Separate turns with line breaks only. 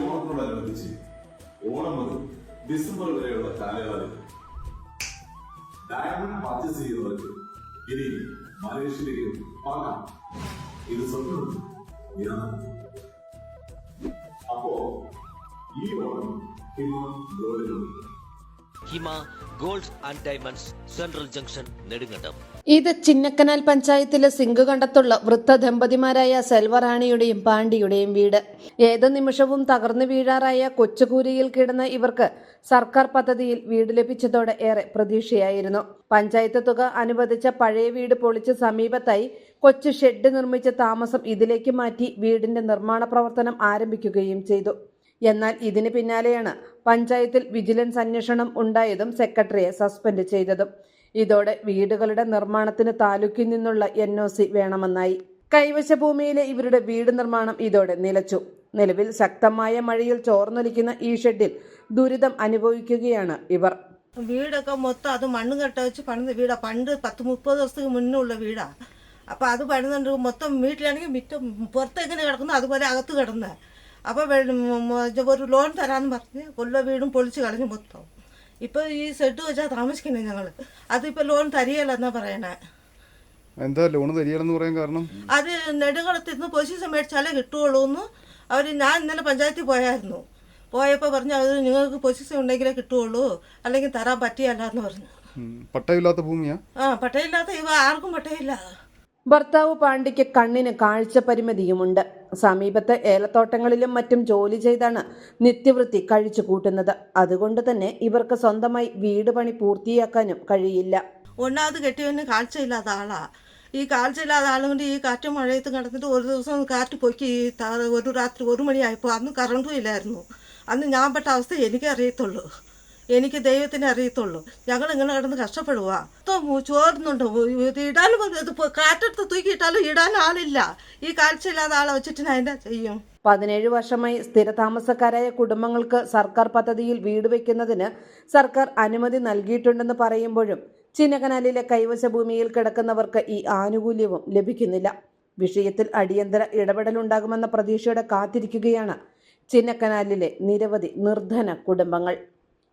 ഓണത്തോടനുബന്ധിച്ച് ഓണം മുതൽ ഡിസംബർ വരെയുള്ള കാലയളവിൽ ഡയമണ്ട് പർച്ചേസ് ചെയ്യുന്നവർക്ക് ഇനി മലേഷ്യയിലേക്ക് പാകാം. ഇത് സ്വന്തം അപ്പോ ഈ ഓണം ഹിമം ഗോവിലും
Hima gold and diamonds central junction Nedumkandam.
ഇത് ചിന്നക്കനാൽ പഞ്ചായത്തിലെ സിംഗുകണ്ടത്തുള്ള വൃദ്ധ ദമ്പതിമാരായ സെൽവറാണിയുടെയും പാണ്ഡിയുടെയും വീട്. ഏത് നിമിഷവും തകർന്നു വീഴാറായ കൊച്ചുകൂരിയിൽ കിടന്ന ഇവർക്ക് സർക്കാർ പദ്ധതിയിൽ വീട് ലഭിച്ചതോടെ ഏറെ പ്രതീക്ഷയായിരുന്നു. പഞ്ചായത്ത് തുക അനുവദിച്ച പഴയ വീട് പൊളിച്ച് സമീപത്തായി കൊച്ചു ഷെഡ് നിർമ്മിച്ച താമസം ഇതിലേക്ക് മാറ്റി വീടിന്റെ നിർമ്മാണ പ്രവർത്തനം ആരംഭിക്കുകയും ചെയ്തു. എന്നാൽ ഇതിന് പിന്നാലെയാണ് പഞ്ചായത്തിൽ വിജിലൻസ് അന്വേഷണം ഉണ്ടായതും സെക്രട്ടറിയെ സസ്പെൻഡ് ചെയ്തതും. ഇതോടെ വീടുകളുടെ നിർമ്മാണത്തിന് താലൂക്കിൽ നിന്നുള്ള എൻ ഒ സി വേണമെന്നായി. കൈവശ ഭൂമിയിലെ ഇവരുടെ വീട് നിർമ്മാണം ഇതോടെ നിലച്ചു. നിലവിൽ ശക്തമായ മഴയിൽ ചോർന്നൊലിക്കുന്ന ഈ ഷെഡിൽ ദുരിതം അനുഭവിക്കുകയാണ് ഇവർ.
വീടൊക്കെ മൊത്തം അത് മണ്ണ് കെട്ട വെച്ച് പണിത വീടാ. പണ്ട് പത്ത് മുപ്പത് ദിവസത്തിന് മുന്നേ ഉള്ള വീടാ. അപ്പോൾ അത് പണിതുണ്ട് മൊത്തം വീട്ടിലാണെങ്കിൽ മിറ്റം പുറത്ത് എങ്ങനെ കിടക്കുന്നു അതുപോലെ അകത്ത് കിടന്ന്. അപ്പോൾ ഒരു ലോൺ തരാമെന്ന് പറഞ്ഞ് കൊല്ല വീടും പൊളിച്ച് കളഞ്ഞ് മൊത്തം. ഇപ്പോൾ ഈ സെഡ് വെച്ചാൽ താമസിക്കണേ ഞങ്ങൾ അതിപ്പോൾ ലോൺ തരികയല്ലെന്നാ പറയണേ.
എന്താ ലോൺ തരികയെന്ന് പറയാൻ കാരണം?
അത് നെടുകളത്തിൽ നിന്ന് പൊസിഷൻ മേടിച്ചാലേ കിട്ടുകയുള്ളൂ എന്ന് അവർ ഞാൻ ഇന്നലെ പഞ്ചായത്തിൽ പോയായിരുന്നു. പോയപ്പോൾ പറഞ്ഞു അത് നിങ്ങൾക്ക് പൊസിഷൻ ഉണ്ടെങ്കിലേ കിട്ടുകയുള്ളൂ. അല്ലെങ്കിൽ തരാൻ പറ്റിയല്ല എന്ന് പറഞ്ഞു.
പട്ടയില്ലാത്ത പട്ടയമില്ലാത്ത ഭൂമിയാ?
ആ പട്ടയില്ലാത്ത ഇവ ആർക്കും പട്ടയില്ല
ഭർത്താവ് പാണ്ഡിക്ക് കണ്ണിന് കാഴ്ച പരിമിതിയുമുണ്ട് സമീപത്തെ ഏലത്തോട്ടങ്ങളിലും മറ്റും ജോലി ചെയ്താണ് നിത്യവൃത്തി കഴിച്ചു കൂട്ടുന്നത്. അതുകൊണ്ട് തന്നെ ഇവർക്ക് സ്വന്തമായി വീട് പണി പൂർത്തിയാക്കാനും കഴിയില്ല.
ഒന്നാമത് കെട്ടിയവന് കാഴ്ചയില്ലാത്ത ആളാ. ഈ കാഴ്ചയില്ലാത്ത ഇല്ലാത്ത ആളുകൊണ്ട് ഈ കാറ്റും മഴയത്തും കിടന്നിട്ട് ഒരു ദിവസം കാറ്റ് പൊക്കി ഒരു രാത്രി ഒരു മണിയായപ്പോൾ അന്ന് കറണ്ടും ഇല്ലായിരുന്നു. അന്ന് ഞാൻ പെട്ട അവസ്ഥ എനിക്ക് അറിയത്തുള്ളൂ. എനിക്ക് ദൈവത്തിനെ അറിയത്തുള്ളൂ. ഞങ്ങൾ ഇങ്ങനെ കിടന്ന് കഷ്ടപ്പെടുക ചോരുന്നുണ്ട്. ഇടാനും കാറ്റെടുത്ത് തൂക്കിയിട്ടാലും ഇടാൻ ആളില്ല. ഈ കാഴ്ചയില്ലാത്ത ആളെ വെച്ചിട്ട് ഞാൻ എന്താ ചെയ്യും?
പതിനേഴ് വർഷമായി സ്ഥിരതാമസക്കാരായ കുടുംബങ്ങൾക്ക് സർക്കാർ പദ്ധതിയിൽ വീട് വയ്ക്കുന്നതിന് സർക്കാർ അനുമതി നൽകിയിട്ടുണ്ടെന്ന് പറയുമ്പോഴും ചിന്നകനാലിലെ കൈവശ ഭൂമിയിൽ കിടക്കുന്നവർക്ക് ഈ ആനുകൂല്യവും ലഭിക്കുന്നില്ല. വിഷയത്തിൽ അടിയന്തര ഇടപെടലുണ്ടാകുമെന്ന പ്രതീക്ഷയോടെ കാത്തിരിക്കുകയാണ് ചിന്നക്കനാലിലെ നിരവധി നിർധന കുടുംബങ്ങൾ.